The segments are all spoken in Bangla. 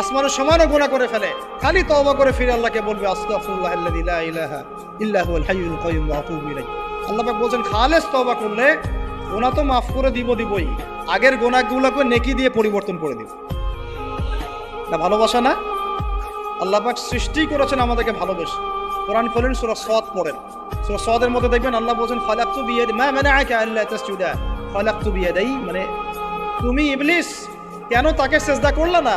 আসমানের সমানও গোনা করে ফেলে। খালি তওবা করে ফিরে আল্লাহকে বলবে, আস্তাগফিরুল্লাহ আল্লাযী লা ইলাহা ইল্লা হুয়াল হাইয়ুল কাইয়্যুম ওয়া আতুবু ইলাইহি। আল্লাহ পাক খালেস তওবা করলে গোনা তো মাফ করে দিব, দিবই। আগের গোনাগুলোকে নেকি দিয়ে পরিবর্তন করে দিব। না, ভালোবাসা না? আল্লাহ পাক সৃষ্টি করেছেন আমাদেরকে ভালোবেসে। কোরআন খোলেন সূরা সদ পড়েন। সূরা সদের মধ্যে দেখবেন আল্লাহ বলছেন খালাকতু বিয়াদি মা মানাআকা আল্লা তাসজুদা। খালাকতু বিয়াদাই মানে তুমি ইবলিস, কেন তাকে সেজদা করলা না?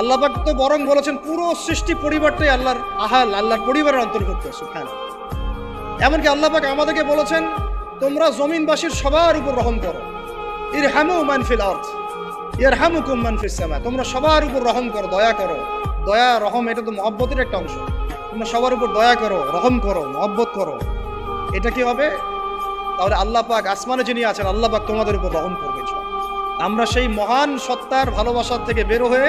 আল্লাহ তো বরং বলেছেন, পুরো সৃষ্টি পরিবারটাই আল্লাহর আহাল, আল্লাহর পরিবারের অন্তর্ভুক্ত সুখান এমনকি আল্লাহ পাক আমাদেরকে বলেছেন, তোমরা জমিনবাসীর সবার উপর রহম করো। ইর হ্যামু মানফিল অর্থ ইয়ার হ্যামুকুম মানফিস সামা, তোমরা সবার উপর রহম করো, দয়া করো। দয়া, রহম এটা তো মহব্বতের একটা অংশ। তোমরা সবার উপর দয়া করো, রহম করো, মহব্বত করো। এটা কি হবে? তাহলে আল্লাহ পাক আসমানে যিনি আছেন, আল্লাহ পাক তোমাদের উপর রহম করবে আমরা সেই মহান সত্তার ভালোবাসার থেকে বেরো হয়ে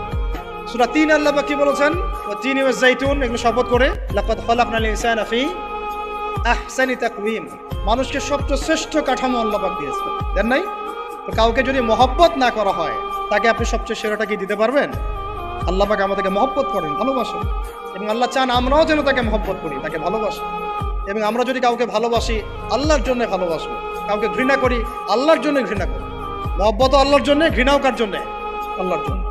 সুরা তিন আল্লাহ কি বলেছেন? ও তিন এগুলো শপথ করে, লাকাদ খালাকনাল ইনসানা ফি আহসানি মানুষকে সবচেয়ে শ্রেষ্ঠ কাঠামো দিয়েছে। দেন নাই? কাউকে যদি মহব্বত না করা হয়, তাকে আপনি সবচেয়ে সেরাটা কি দিতে পারবেন? আমাদেরকে মহব্বত করেন, ভালোবাসেন। এবং আল্লাহ চান আমরাও যেন তাকে মহব্বত করি, তাকে ভালোবাসি। এবং আমরা যদি কাউকে ভালোবাসি, আল্লাহর জন্য ভালোবাসবো। কাউকে ঘৃণা করি, আল্লাহর জন্য ঘৃণা করি। মহব্বত আল্লাহর জন্য, ঘৃণাও কার জন্য? আল্লাহর জন্য।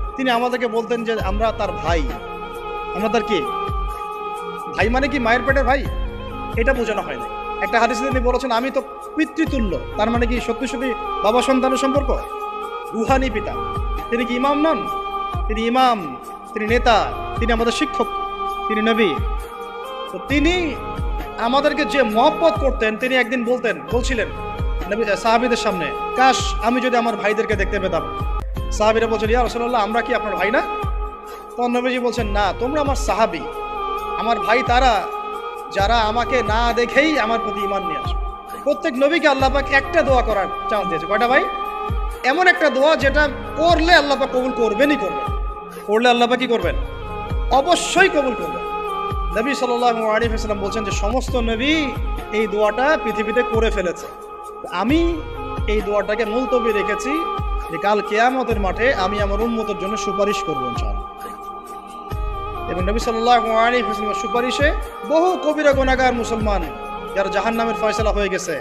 তিনি আমাদেরকে বলতেন যে আমরা তার ভাই। আমরা তার কি? ভাই মানে কি মায়ের পেটের ভাই? এটা বোঝানো হয় না একটা হাদিসে তিনি বলেছেন, আমি তো পিতৃতুল্য। তার মানে কি সত্যি সত্যি বাবা সন্তানের সম্পর্ক? রুহানি পিতা। তিনি কি ইমাম নন? তিনি ইমাম, তিনি নেতা, তিনি আমাদের শিক্ষক, তিনি নবী। তো তিনি আমাদেরকে যে মহব্বত করতেন, তিনি একদিন বলতেন, বলছিলেন সাহাবিদের সামনে, কাশ, আমি যদি আমার ভাইদেরকে দেখতে পেতাম সাহাবিরা বলছেন, ইয়া রসল্লাহ আমরা কি আপনার ভাই না? তখন নবীজি বলছেন, না, তোমরা আমার সাহাবি। আমার ভাই তারা, যারা আমাকে না দেখেই আমার প্রতি ইমান নিয়ে আসবে প্রত্যেক নবীকে আল্লাহ পাক একটা দোয়া করার চান্স দিয়েছে। কয়টা ভাই? এমন একটা দোয়া যেটা করলে আল্লাহ পাক কবুল করবেনই করবেন। করলে আল্লাহ পাক কি করবেন? অবশ্যই কবুল করবেন। নবী সাল্লাহ আলিফ ইসলাম বলছেন যে, সমস্ত নবী এই দোয়াটা পৃথিবীতে করে ফেলেছে। আমি এই দোয়াটাকে মুলতবি রেখেছি যে কাল কেয়ামতের মাঠে আমি আমার উন্মতের জন্য সুপারিশ করব এবং নবী সাল্লাহ সুপারিশে বহু কবিরা গোনাগার মুসলমান যারা জাহান নামের ফয়সলা হয়ে গেছে,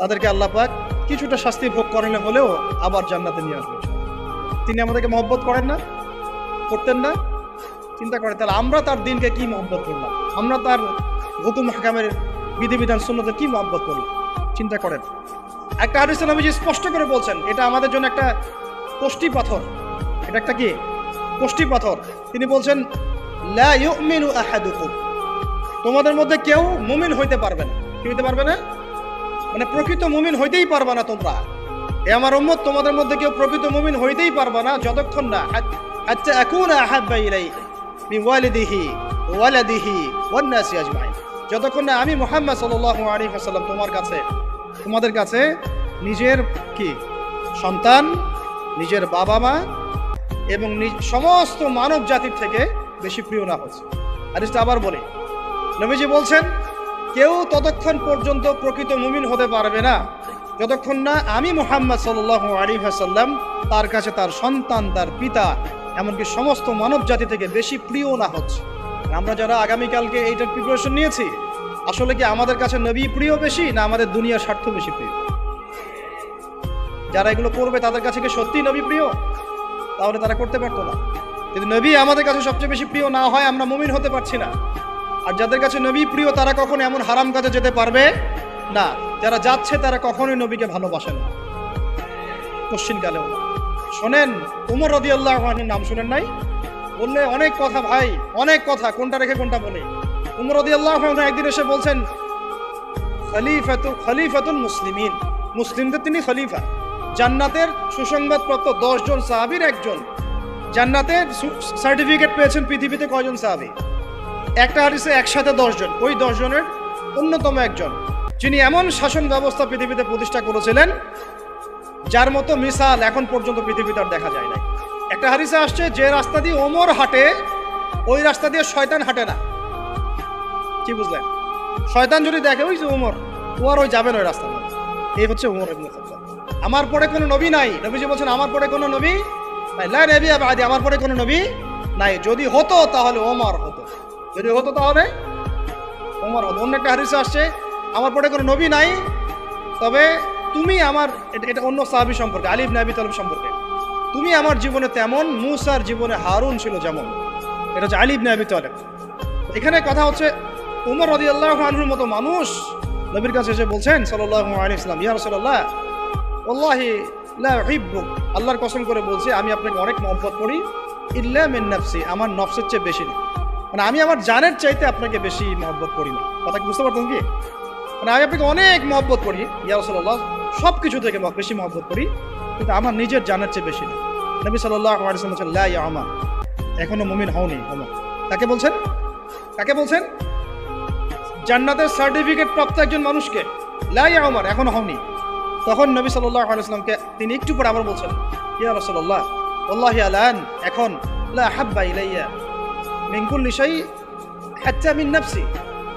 তাদেরকে আল্লাহ পাক কিছুটা শাস্তি ভোগ করেন হলেও আবার জান্নাতে নিয়ে আসবে। তিনি আমাদেরকে মহব্বত করেন না, করতেন না, চিন্তা করেন, তাহলে আমরা তার দিনকে কি মহব্বত করলাম? আমরা তার হুকুম, হাকামের বিধিবিধান শূন্যতে কি মহব্বত করলাম? চিন্তা করেন। একটা হাদিস নবীজি স্পষ্ট করে বলছেন, এটা আমাদের জন্য একটা কোষ্টি পাথর। এটা একটা কি? কোষ্টি পাথর। তিনি বলছেন, লা ইউমিনু আহাদুকুম। তোমাদের মধ্যে কেউ মুমিন হইতে পারবে না। কি হইতে পারবে না? মানে প্রকৃত মুমিন হইতেই পারবে না তোমরা। এ আমার উম্মত, তোমাদের মধ্যে কেউ প্রকৃত মুমিন হইতেই পারবে না, যতক্ষণ না। আচ্ছা এখন আহাব্বা ইলাই মিন ওয়ালিদিহি, ওয়ালাদিহি ওয়ান নাসি আজমাইন। যতক্ষণ না আমি মুহাম্মদ সাল্লাল্লাহু আলাইহি ওয়াসাল্লাম তোমার কাছে, তোমাদের কাছে নিজের কি? সন্তান, নিজের বাবা মা এবং সমস্ত মানব জাতির থেকে বেশি প্রিয় না হচ্ছে। হাদিসটা আবার বলি। নবীজি বলছেন, কেউ ততক্ষণ পর্যন্ত প্রকৃত মুমিন হতে পারবে না। যতক্ষণ না আমি মোহাম্মদ সাল্লাহ আলী হাসাল্লাম তার কাছে তার সন্তান, তার পিতা, এমনকি সমস্ত মানব জাতি থেকে বেশি প্রিয় না হচ্ছে। আমরা যারা আগামীকালকে এইটার প্রিপারেশন নিয়েছি, আসলে কি আমাদের কাছে নবী প্রিয় বেশি না আমাদের দুনিয়ার স্বার্থ বেশি প্রিয়? যারা এগুলো করবে তাদের কাছে কি সত্যিই নবী প্রিয়? তাহলে তারা করতে পারতো না। যদি নবী আমাদের কাছে সবচেয়ে বেশি প্রিয় না হয়, আমরা মুমিন হতে পারছি না। আর যাদের কাছে নবী প্রিয়, তারা কখনো এমন হারাম কাজে যেতে পারবে না। যারা যাচ্ছে, তারা কখনোই নবীকে ভালোবাসেন না। কোশ্চিনকালেও শোনেন, উমর রদি আল্লাহ নাম শুনেন নাই? বললে অনেক কথা ভাই, অনেক কথা। কোনটা রেখে কোনটা বলে? উমর রদি আল্লাহ একদিন এসে বলছেন, খলিফাতু, খলিফাতুল মুসলিমিন। মুসলিমদের তিনি খলিফা। জান্নাতের সুসংবাদপ্রাপ্ত দশজন সাহাবির একজন। জান্নাতের সার্টিফিকেট পেয়েছেন পৃথিবীতে কয়জন সাহাবি? একটা হারিসে একসাথে দশজন। ওই দশজনের অন্যতম একজন, যিনি এমন শাসন ব্যবস্থা পৃথিবীতে প্রতিষ্ঠা করেছিলেন, যার মতো মিসাল এখন পর্যন্ত পৃথিবীতে আর দেখা যায় না একটা হারিসে আসছে, যে রাস্তা দিয়ে ওমর হাঁটে, ওই রাস্তা দিয়ে শয়তান হাঁটে না। কি বুঝলেন? শয়তান যদি দেখে, ওই যে ওমর, ও আর ওই যাবেন ওই রাস্তা এই হচ্ছে ওমর ইবনে আমার পরে কোনো নবী নাই। নবীজি বলছেন, আমার পরে কোনো নবী নাই। লা নবী আমার পরে কোনো নবী নাই। যদি হতো তাহলে ওমর হতো। যদি হতো তাহলে ওমর হতো। অন্য একটা হাদিসে আসছে, আমার পরে কোনো নবী নাই, তবে তুমি আমার এটা- অন্য সাহাবি সম্পর্কে আলিফ নাবি তলব সম্পর্কে। তুমি আমার জীবনে তেমন, মুসার জীবনে হারুন ছিল যেমন। এটা হচ্ছে আলিফ নাবি তলেব। এখানে কথা হচ্ছে উমর রদি আল্লাহ মতো মানুষ নবীর কাছে এসে বলছেন সাল্লাহ আলী ইসলাম ইয়া রসল্লাহ ওল্লাহি আল্লাহর কসম করে বলছে, আমি আপনাকে অনেক মহব্বত করি। ইল্লা মিন আমার নফসের চেয়ে বেশি না। মানে আমি আমার জানের চাইতে আপনাকে বেশি মহব্বত করি না। কথা কি বুঝতে পারতেন কি? মানে আমি আপনাকে অনেক মহব্বত করি, ইয়া রসল্লাহ সব কিছু থেকে বেশি মহব্বত করি, কিন্তু আমার নিজের জানের চেয়ে বেশি না। নবী সাল্লাহ আমার এখনও মুমিন হওনি ওমর কাকে বলছেন? কাকে বলছেন? জান্নাতের সার্টিফিকেট প্রাপ্ত একজন মানুষকে। লাই আমার এখনও হওনি। তখন নবী সাল্লাহ আলাইসলামকে তিনি একটু পরে আবার বলছেন ইয়া রসল্লাহ আল্লাহ আলান এখন লা হাব্বা ইলাইয়া মিনকুল নিশাই হাচ্চা মিন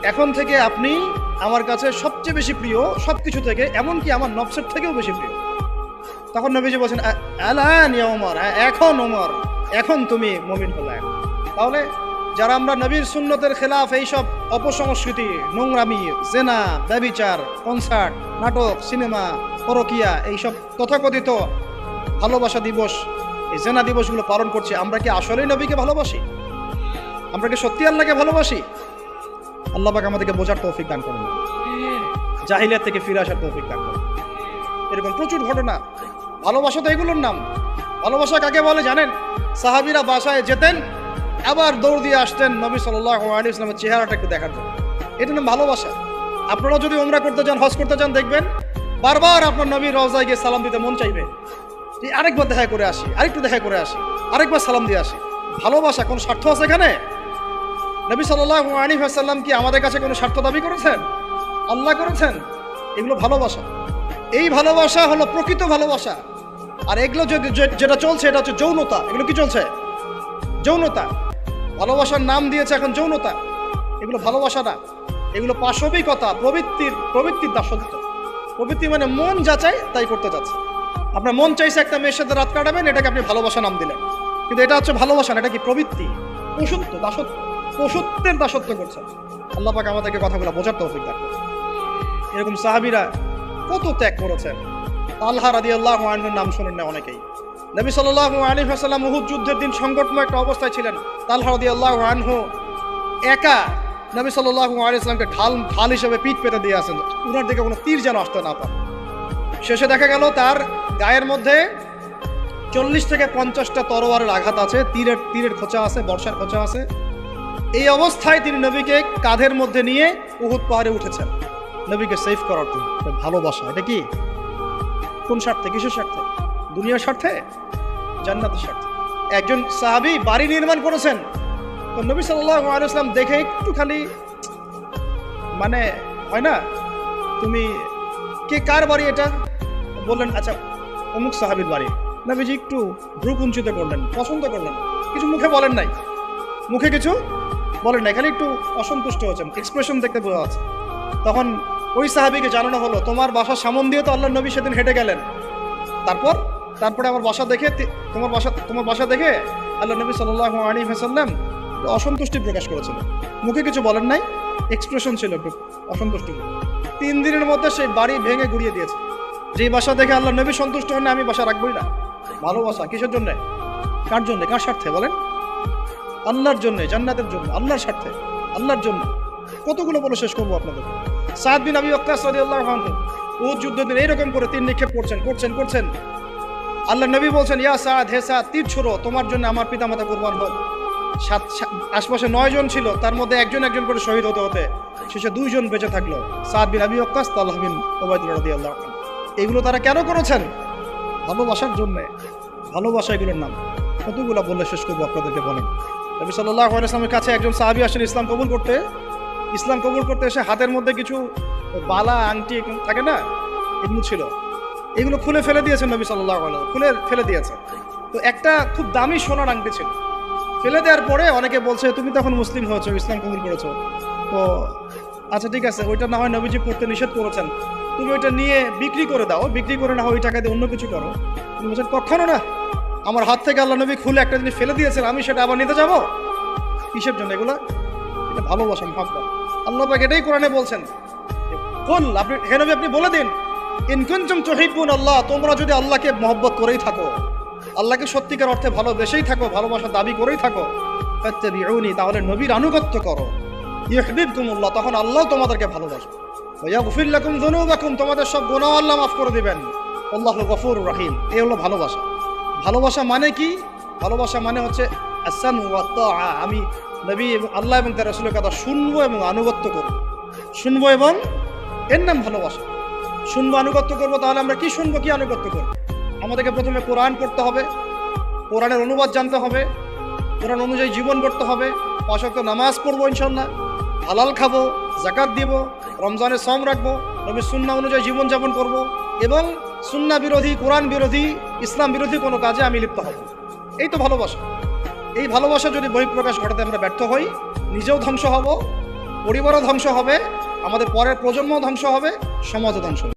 এখন থেকে আপনি আমার কাছে সবচেয়ে বেশি প্রিয় সব কিছু থেকে এমনকি আমার নফসের থেকেও বেশি প্রিয়। তখন নবীজি বলছেন "আ- আলান ইয়া ওমর হ্যাঁ, এখন ওমর এখন তুমি মমিন হলে। তাহলে যারা আমরা নবীর সুন্নতের খেলাফ এইসব অপসংস্কৃতি নোংরামি জেনা ব্যবিচার কনসার্ট নাটক, সিনেমা, পরকিয়া, এইসব তথাকথিত ভালোবাসা দিবস, এই জেনা দিবসগুলো পালন করছি। আমরা কি আসলেই নবীকে ভালোবাসি? আমরা কি সত্যি আল্লাহকে ভালোবাসি? আল্লাহ পাক আমাদেরকে বোঝার তৌফিক দান করুন। জাহিলিয়াত থেকে ফিরে আসার তৌফিক দান করুন। এরকম প্রচুর ঘটনা। ভালোবাসা তো এগুলোর নাম। ভালোবাসা কাকে বলে জানেন? সাহাবিরা বাসায় যেতেন, আবার দৌড় দিয়ে আসতেন নবী সাল্লাহ আলী ইসলামের চেহারাটা একটু দেখার জন্য। এটা নাম ভালোবাসা। আপনারা যদি ওমরা করতে চান, হজ করতে চান, দেখবেন বারবার আপনার নবীর রওজায় গিয়ে সালাম দিতে মন চাইবে। আরেকবার দেখা করে আসি, আরেকটু দেখা করে আসি, আরেকবার সালাম দিয়ে আসি। ভালোবাসা কোনো স্বার্থ আছে এখানে? নবী সাল্লাহ আলী সাল্লাম কি আমাদের কাছে কোনো স্বার্থ দাবি করেছেন? আল্লাহ করেছেন? এগুলো ভালোবাসা। এই ভালোবাসা হলো প্রকৃত ভালোবাসা। আর এগুলো যদি যেটা চলছে, এটা হচ্ছে যৌনতা। এগুলো কি চলছে? যৌনতা। ভালোবাসার নাম দিয়েছে এখন যৌনতা। এগুলো ভালোবাসা না। এগুলো পাশবিকতা, প্রবৃত্তির প্রবৃত্তির দাসত্ব। প্রবৃত্তি মানে মন যা চায় তাই করতে যাচ্ছে। আপনার মন চাইছে একটা মেয়ের সাথে রাত কাটাবেন, এটাকে আপনি ভালোবাসা নাম দিলেন। কিন্তু এটা হচ্ছে ভালোবাসা না, এটা কি প্রবৃত্তি? পশুত্ব দাসত্ব। পশুত্বের দাসত্ব করছে। আল্লাহ পাক আমাদেরকে কথাগুলো বোঝার দান করুন। এরকম সাহাবিরা কত ত্যাগ করেছেন আল্লাহ রাদি আল্লাহ আনহুর নাম শোনেন না অনেকেই। নবী সাল্লাহ আলী হাসাল্লাম উহুদ যুদ্ধের দিন সংকটময় একটা অবস্থায় ছিলেন। তাল্লাহ রাদি আল্লাহ আনহু একা নবী সাল্লাহ আলী ইসলামকে ঢাল ঢাল হিসেবে পিঠ পেতে দিয়ে আসেন। উনার দিকে কোনো তীর যেন আসতে না পারে। শেষে দেখা গেল তার গায়ের মধ্যে চল্লিশ থেকে পঞ্চাশটা তরোয়ারের আঘাত আছে, তীরের তীরের খোঁচা আছে, বর্ষার খোঁচা আছে। এই অবস্থায় তিনি নবীকে কাঁধের মধ্যে নিয়ে উহুদ পাহাড়ে উঠেছেন। নবীকে সেভ করার জন্য। ভালোবাসা, এটা কি? কোন স্বার্থে? কিসের স্বার্থে? দুনিয়ার স্বার্থে? জান্নাতের স্বার্থে? একজন সাহাবি বাড়ি নির্মাণ করেছেন তো নবী সাল্লাহ আলাইসলাম দেখে একটু খালি মানে হয় না? তুমি কে কার বাড়ি এটা? বললেন আচ্ছা অমুক সাহাবির বাড়ি। নবীজি একটু ভ্রু কুঞ্চিত করলেন, পছন্দ করলেন। কিছু মুখে বলেন নাই। মুখে কিছু বলেন নাই, খালি একটু অসন্তুষ্ট হচ্ছেন এক্সপ্রেশন দেখতে বোঝা যাচ্ছে। তখন ওই সাহাবিকে জানানো হলো, তোমার বাসার সামন দিয়ে তো আল্লাহ নবী সেদিন হেঁটে গেলেন। তারপর? তারপরে আমার বাসা দেখে তোমার বাসা তোমার বাসা দেখে আল্লাহ নবী সাল্লাহ আলী হাসাল্লাম অসন্তুষ্টি প্রকাশ করেছিল। মুখে কিছু বলেন নাই এক্সপ্রেশন ছিল একটু অসন্তুষ্টি। তিন দিনের মধ্যে সেই বাড়ি ভেঙে গুড়িয়ে দিয়েছে। যেই বাসা দেখে আল্লাহ নবী সন্তুষ্ট হন না আমি বাসা রাখবই না। ভালোবাসা কিসের জন্য? কার জন্য? কার স্বার্থে বলেন? আল্লাহর জন্য, জান্নাতের জন্য, আল্লাহর স্বার্থে, আল্লাহর জন্য। কতগুলো বলে শেষ করব আপনাদের? সাদ বিন আবি ওয়াক্কাস রাদিয়াল্লাহু আনহু, উহুদ যুদ্ধ দিন এইরকম করে তিন নিক্ষেপ করছেন করছেন করছেন। আল্লাহ নবী বলছেন, ইয়া সাদ, হে সাদ, তীর ছোড়ো, তোমার জন্য আমার পিতামাতা কুরবান হোক। সাত আশপাশে নয় জন ছিল, তার মধ্যে একজন একজন করে শহীদ হতে হতে শেষে দুইজন বেঁচে থাকল। সাদ বিন আবি ওয়াক্কাস তাল্লাহ বিন ওবায়দুল্লাহ এগুলো তারা কেন করেছেন? ভালোবাসার জন্য। ভালোবাসা এগুলোর নাম। কতগুলো বললে শেষ করব আপনাদেরকে বলেন নবী সাল্লাহ আলাইসলামের কাছে একজন সাহাবি আসেন ইসলাম কবুল করতে, ইসলাম কবুল করতে এসে হাতের মধ্যে কিছু বালা, আংটি থাকে না, এগুলো ছিল। এগুলো খুলে ফেলে দিয়েছেন নবী সাল্লাহ খুলে ফেলে দিয়েছেন। তো একটা খুব দামি সোনার আংটি ছিল। ফেলে দেওয়ার পরে অনেকে বলছে, তুমি তখন মুসলিম হয়েছো, ইসলাম কবুল করেছ। তো আচ্ছা ঠিক আছে, ওইটা না হয় নবীজি পড়তে নিষেধ করেছেন। তুমি ওইটা নিয়ে বিক্রি করে দাও, বিক্রি করে না হয় ওই টাকা দিয়ে অন্য কিছু করো। তুমি বলছেন, কখনো না। আমার হাত থেকে আল্লাহ নবী খুলে একটা জিনিস ফেলে দিয়েছেন, আমি সেটা আবার নিতে যাব? কিসের জন্য এগুলা? এটা ভালোবাসা ভাববা আল্লাহ পাক এটাই কোরআনে বলছেন কুল, আপনি, হে নবী, আপনি বলে দিন ইনকুনতুম তুহিব্বুন আল্লাহ তোমরা যদি আল্লাহকে মহব্বত করেই থাকো। আল্লাহকে সত্যিকার অর্থে ভালোবেসেই থাকো ভালোবাসা দাবি করেই থাকো। ফাত্তাবিউনি, তাহলে নবীর আনুগত্য করো। ইউহিব্বুকুমুল্লাহ, তখন আল্লাহ তোমাদেরকে ভালোবাসবে ওয়াগফির লাকুম যুনুবাকুম, তোমাদের সব গুনাহ আল্লাহ মাফ করে দিবেন। আল্লাহ গফুর রহিম এই হলো ভালোবাসা। ভালোবাসা মানে কি? ভালোবাসা মানে হচ্ছে আমি নবী এবং আল্লাহ এবং তার রসুলের কথা শুনব এবং আনুগত্য করব। শুনব এবং এর নাম ভালোবাসা। শুনব, আনুগত্য করব, তাহলে আমরা কি শুনব, কি আনুগত্য করব? আমাদেরকে প্রথমে কোরআন পড়তে হবে, কোরআনের অনুবাদ জানতে হবে, কোরআন অনুযায়ী জীবন করতে হবে পাঁচক্ত নামাজ পড়ব ইনশাল্লাহ হালাল খাব জাকাত দিব, রমজানের সম রাখব নবী সুন্না অনুযায়ী জীবনযাপন করব এবং সুন্না বিরোধী, কোরআন বিরোধী, ইসলাম বিরোধী কোনো কাজে আমি লিপ্ত হব এই তো ভালোবাসা। এই ভালোবাসা যদি বহিঃপ্রকাশ ঘটাতে আমরা ব্যর্থ হই, নিজেও ধ্বংস হব, পরিবারও ধ্বংস হবে, আমাদের পরের প্রজন্মও ধ্বংস হবে, সমাজও ধ্বংস হবে।